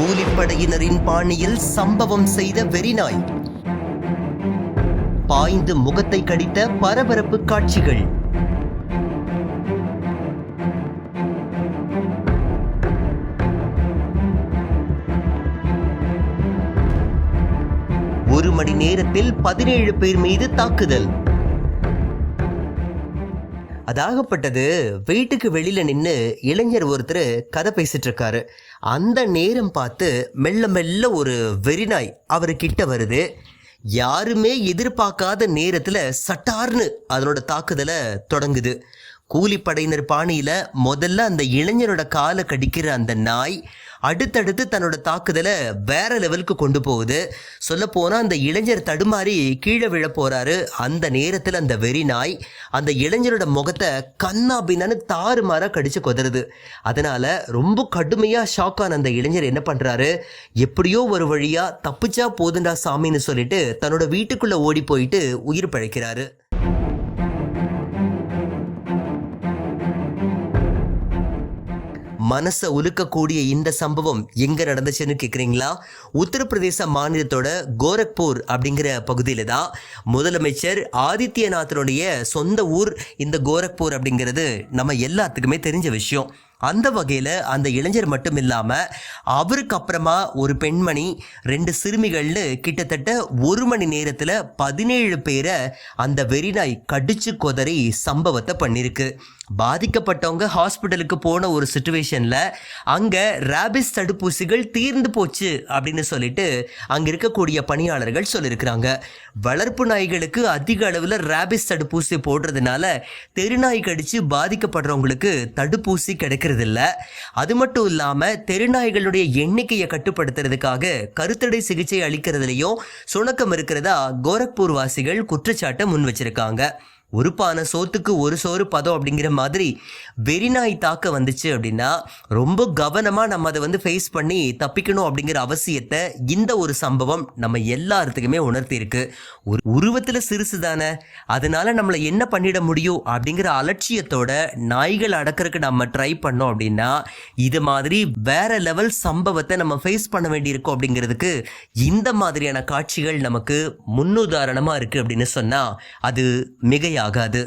கூலிப்படையினரின் பாணியில் சம்பவம் செய்த வெறிநாய் பாய்ந்து முகத்தை கடித்த பரபரப்பு காட்சிகள். ஒரு மணி நேரத்தில் பதினேழு பேர் மீது தாக்குதல். அதாகப்பட்டது. வீட்டுக்கு வெளியில நின்று இளைஞர் ஒருத்தர் கதை பேசிட்டு இருக்காரு அந்த நேரம் பார்த்து மெல்ல மெல்ல ஒரு வெறிநாய் அவர் கிட்ட வருது. யாருமே எதிர்பார்க்காத நேரத்துல சட்டார்னு அதனோட தாக்குதலை தொடங்குது. கூலிப்படையினர் பாணியில் முதல்ல அந்த இளைஞரோட காலை கடிக்கிற அந்த நாய் அடுத்தடுத்து தன்னோட தாக்குதலை வேற லெவலுக்கு கொண்டு போகுது. சொல்ல போனால் அந்த இளைஞர் தடுமாறி கீழே விழ போறாரு. அந்த நேரத்தில் அந்த வெறி நாய் அந்த இளைஞரோட முகத்தை கண்ணா பின்னான்னு தாறுமாறா கடிச்சு கொதறுது. அதனால ரொம்ப கடுமையாக ஷாக்கான அந்த இளைஞர் என்ன பண்ணுறாரு எப்படியோ ஒரு வழியாக தப்பிச்சா போதுண்டா சாமின்னு சொல்லிட்டு தன்னோட வீட்டுக்குள்ளே ஓடி போயிட்டு உயிர் பழைக்கிறாரு. மனசை உலுக்கக்கூடிய இந்த சம்பவம் எங்கே நடந்துச்சுன்னு கேட்குறீங்களா உத்தரப்பிரதேச மாநிலத்தோட கோரக்பூர் அப்படிங்கிற பகுதியில தான் முதலமைச்சர் ஆதித்யநாத்தனுடைய சொந்த ஊர் இந்த கோரக்பூர் அப்படிங்கிறது நம்ம எல்லாத்துக்குமே தெரிஞ்ச விஷயம். அந்த வகையில் அந்த இளைஞர் மட்டும் இல்லாமல் அவருக்கு அப்புறமா ஒரு பெண்மணி ரெண்டு சிறுமிகள்னு கிட்டத்தட்ட ஒரு மணி நேரத்தில் பதினேழு பேரை அந்த வெறிநாய் கடிச்சு கொதறி சம்பவத்தை பண்ணியிருக்கு பாதிக்கப்பட்டவங்க ஹாஸ்பிட்டலுக்கு போன ஒரு சுச்சுவேஷனில் அங்கே ரேபிஸ் தடுப்பூசிகள் தீர்ந்து போச்சு அப்படின்னு சொல்லிட்டு அங்கே இருக்கக்கூடிய பணியாளர்கள் சொல்லியிருக்கிறாங்க வளர்ப்பு நாய்களுக்கு அதிக அளவில் ரேபிஸ் தடுப்பூசி போடுறதுனால தெருநாய் கடிச்சு பாதிக்கப்படுறவங்களுக்கு தடுப்பூசி கிடைக்கிறதில்ல அது மட்டும் இல்லாமல் தெருநாய்களுடைய எண்ணிக்கையை கட்டுப்படுத்துறதுக்காக கருத்தடை சிகிச்சை அளிக்கிறதுலையும் சுணக்கம் இருக்கிறதா கோரக்பூர் வாசிகள் குற்றச்சாட்டை முன் வச்சிருக்காங்க ஒரு பானை சோத்துக்கு ஒரு சோறு பதம் அப்படிங்கிற மாதிரி வெறிநாய் தாக்க வந்துச்சு அப்படின்னா ரொம்ப கவனமாக நம்ம அதை வந்து ஃபேஸ் பண்ணி தப்பிக்கணும் அப்படிங்கிற அவசியத்தை இந்த ஒரு சம்பவம் நம்ம எல்லாத்துக்குமே உணர்த்தியிருக்கு. ஒரு உருவத்தில் சிறுசு தானே அதனால நம்மளை என்ன பண்ணிட முடியும் அப்படிங்கிற அலட்சியத்தோட நாய்கள் அடக்கிறதுக்கு நம்ம ட்ரை பண்ணோம் அப்படின்னா இது மாதிரி வேற லெவல் சம்பவத்தை நம்ம ஃபேஸ் பண்ண வேண்டியிருக்கோம் அப்படிங்கிறதுக்கு இந்த மாதிரியான காட்சிகள் நமக்கு முன்னுதாரணமாக இருக்குது அப்படின்னு சொன்னால் அது ஆகாது.